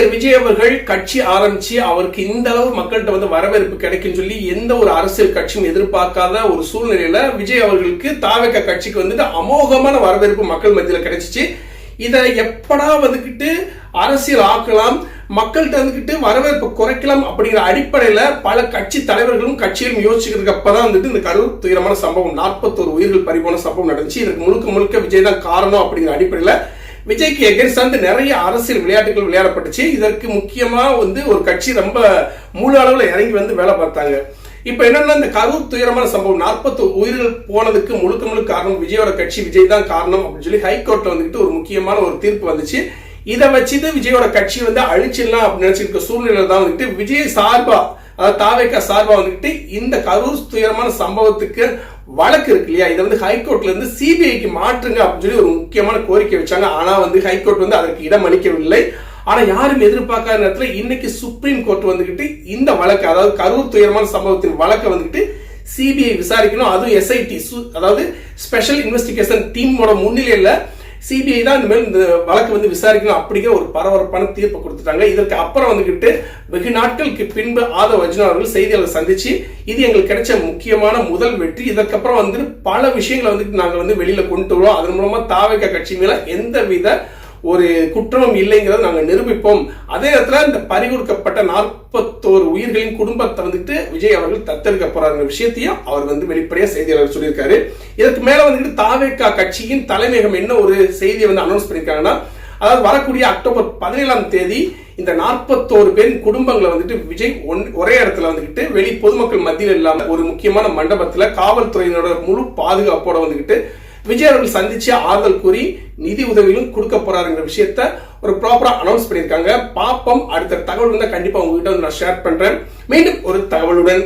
நடிகர் விஜய் அவர்கள் கட்சி ஆரம்பிச்சு அவருக்கு இந்த அளவு மக்கள்கிட்ட வந்து வரவேற்பு கிடைக்கும் சொல்லி எந்த ஒரு அரசியல் கட்சியும் எதிர்பார்க்காத ஒரு சூழ்நிலையில விஜய் அவர்களுக்கு தாவக கட்சிக்கு வந்துட்டு அமோகமான வரவேற்பு மக்கள் மத்தியில் கிடைச்சிச்சு. இதை எப்படா வந்துக்கிட்டு அரசியல் ஆக்கலாம் மக்கள்கிட்ட வந்துக்கிட்டு வரவேற்பு குறைக்கலாம் அப்படிங்கிற அடிப்படையில பல கட்சி தலைவர்களும் கட்சியிலும் யோசிக்கிறதுக்கு அப்பதான் வந்துட்டு இந்த கரூர் துயரமான சம்பவம் நாற்பத்தோரு உயிர்கள் பறிபோன சம்பவம் நடந்துச்சு. இதுக்கு முழுக்க முழுக்க விஜய் தான் காரணம் அப்படிங்கிற அடிப்படையில விஜய்க்கு எகென்ஸ்ட் வந்து நிறைய அரசியல் விளையாட்டுகள் விளையாடப்பட்டுச்சு. இதற்கு முக்கியமா வந்து ஒரு கட்சி ரொம்ப முழு அளவில் இறங்கி வந்து வேலை பார்த்தாங்க. இப்ப என்னன்னா இந்த கரூர் துயரமான சம்பவம். நாற்பத்தி உயிர்கள் போனதுக்கு முழுக்க முழுக்க காரணம் விஜயோட கட்சி. விஜய் தான் காரணம் அப்படின்னு சொல்லி ஹைகோர்ட்ல வந்துட்டு ஒரு முக்கியமான ஒரு தீர்ப்பு வந்துச்சு. இதை வச்சுட்டு விஜயோட கட்சி வந்து அழிச்சிடலாம் அப்படின்னு நினைச்சிருக்க சூழ்நிலை தான் வந்துட்டு விஜய் சார்பா அதாவது தாவேக்கா சார்பா வந்துட்டு இந்த கரூர் துயரமான சம்பவத்துக்கு வழக்கு இருக்கு இல்லையா? இதை வந்து ஹைகோர்ட்ல இருந்து சிபிஐக்கு மாற்றுங்க அப்படின்னு சொல்லி ஒரு முக்கியமான கோரிக்கை வச்சாங்க. ஆனா வந்து ஹைகோர்ட் வந்து அதற்கு இடம் அளிக்கவில்லை. ஆனா யாரும் எதிர்பார்க்காத நேரத்தில் இன்னைக்கு சுப்ரீம் கோர்ட் வந்துகிட்டு இந்த வழக்கு அதாவது கரூர் துயரமான சம்பவத்தின் வழக்கை வந்துகிட்டு சிபிஐ விசாரிக்கணும். அதுவும் எஸ்ஐடி அதாவது ஸ்பெஷல் இன்வெஸ்டிகேஷன் டீமோட முன்னிலையில் சிபிஐ தான் இந்த மாதிரி இந்த வழக்கு வந்து விசாரிக்கணும் அப்படிங்கிற ஒரு பரபரப்பான தீர்ப்பை கொடுத்துட்டாங்க. இதற்கு அப்புறம் வந்துகிட்டு வெகு நாட்களுக்கு பின்பு ஆதவ் அர்ஜுனா அவர்கள் செய்தியாளர் சந்திச்சு இது எங்களுக்கு கிடைச்ச முக்கியமான முதல் வெற்றி. இதற்கப்புறம் வந்து பல விஷயங்களை வந்துட்டு நாங்கள் வந்து வெளியில கொண்டு வரோம் அதன் மூலமா தாவக கட்சி மேல எந்த வித ஒரு குற்றமும் இல்லைங்கிறத நாங்கள் நிரூபிப்போம். அதே நேரத்தில் இந்த பறிகொடுக்கப்பட்ட நாற்பத்தோரு உயிர்களின் குடும்பத்தை வந்துட்டு விஜய் அவர்கள் தத்தெடுக்க போறாருங்கிற விஷயத்தையும் அவர் வந்து வெளிப்படையாக செய்தியாளர் சொல்லியிருக்காரு. இதற்கு மேலே வந்துட்டு தாவேக்கா கட்சியின் தலைமையகம் என்ன ஒரு செய்தியை வந்து அனௌன்ஸ் பண்ணியிருக்காங்கன்னா அதாவது வரக்கூடிய அக்டோபர் பதினேழாம் தேதி இந்த நாற்பத்தோரு பேரின் குடும்பங்களை வந்துட்டு விஜய் ஒன் ஒரே இடத்துல வந்துக்கிட்டு வெளி பொதுமக்கள் மத்தியில் இல்லாமல் ஒரு முக்கியமான மண்டபத்தில் காவல்துறையினோட முழு பாதுகாப்போட வந்துக்கிட்டு விஜய் அவர்கள் சந்திச்சு ஆறுதல் கூறி நிதி உதவிகளும் கொடுக்க போறாருங்கிற விஷயத்த ஒரு ப்ராப்பரா அனௌன்ஸ் பண்ணியிருக்காங்க. பாப்பம் அடுத்த தகவல் வந்து கண்டிப்பா உங்ககிட்ட வந்து நான் ஷேர் பண்றேன். மீண்டும் ஒரு தகவலுடன்.